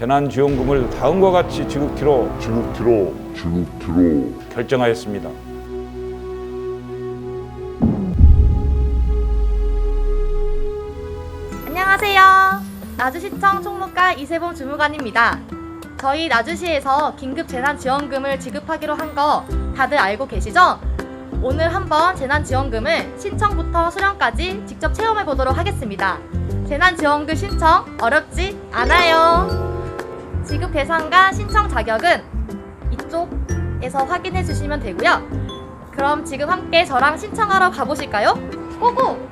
재난지원금을 다음과 같이 지급키로 지급키로 지급키로 결정하였습니다. 안녕하세요. 나주시청 총무과 이세봉 주무관입니다. 저희 나주시에서 긴급 재난지원금을 지급하기로 한 거 다들 알고 계시죠? 오늘 한번 재난지원금을 신청부터 수령까지 직접 체험해 보도록 하겠습니다. 재난지원금 신청 어렵지 않아요. 지급 대상과 신청 자격은 이쪽에서 확인해 주시면 되고요. 그럼 지금 함께 저랑 신청하러 가보실까요? 고고!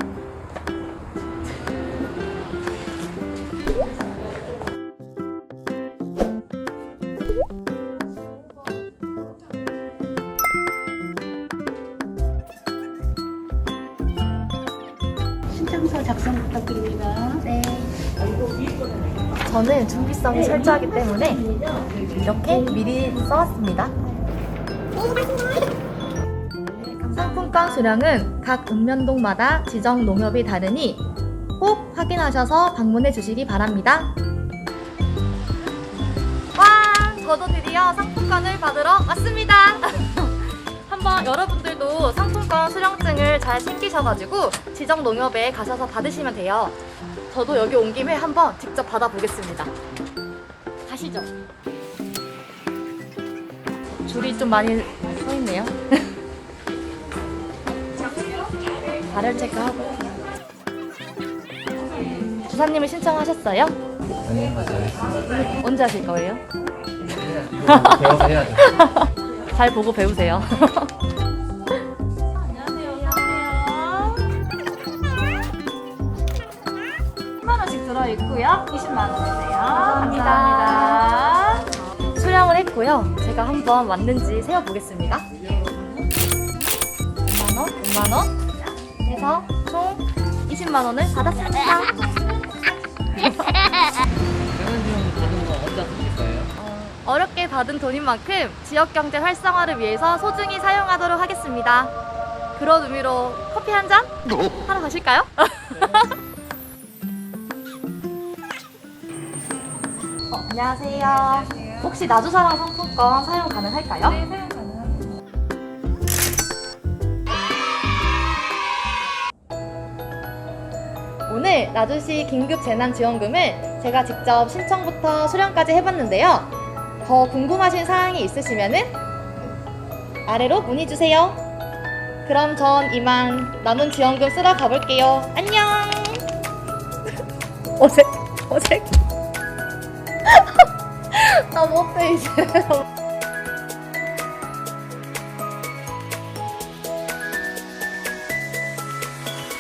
신청서 작성 부탁드립니다. 네. 저는 준비성이 철저하기 때문에 이렇게 미리 써왔습니다. 상품권 수량은 각 읍면동마다 지정 농협이 다르니 꼭 확인하셔서 방문해 주시기 바랍니다. 와, 저도 드디어 상품권을 받으러 왔습니다. 한번 여러분들도 상 품권 수령증을 잘 챙기셔가지고 지정 농협에 가셔서 받으시면 돼요. 저도 여기 온 김에 한번 직접 받아보겠습니다. 가시죠. 줄이 좀 많이 서 있네요. 발열 체크하고. 주사님을 신청하셨어요? 아니 맞아 알겠습니다. 언제 하실 거예요? 이거 배워서 해야죠. 잘 보고 배우세요. 원씩 들어있고요. 20만 원이세요. 감사합니다. 수령을 했고요. 제가 한번 왔는지 세어보겠습니다. 5만원, 5만원 해서 총 20만원을 받았습니다. 재난지원금 받은 거 혼자 쓰실 거예요? 어, 어렵게 받은 돈인 만큼 지역 경제 활성화를 위해서 소중히 사용하도록 하겠습니다. 그런 의미로 커피 한 잔 하러 가실까요? 어, 안녕하세요. 혹시 나주사랑 상품권 사용 가능할까요? 네, 사용 가능합니다. 오늘 나주시 긴급 재난 지원금을 제가 직접 신청부터 수령까지 해봤는데요. 더 궁금하신 사항이 있으시면은 아래로 문의 주세요. 그럼 전 이만 남은 지원금 쓰러 가볼게요. 안녕. 어색, 어색. 나 못해 이제.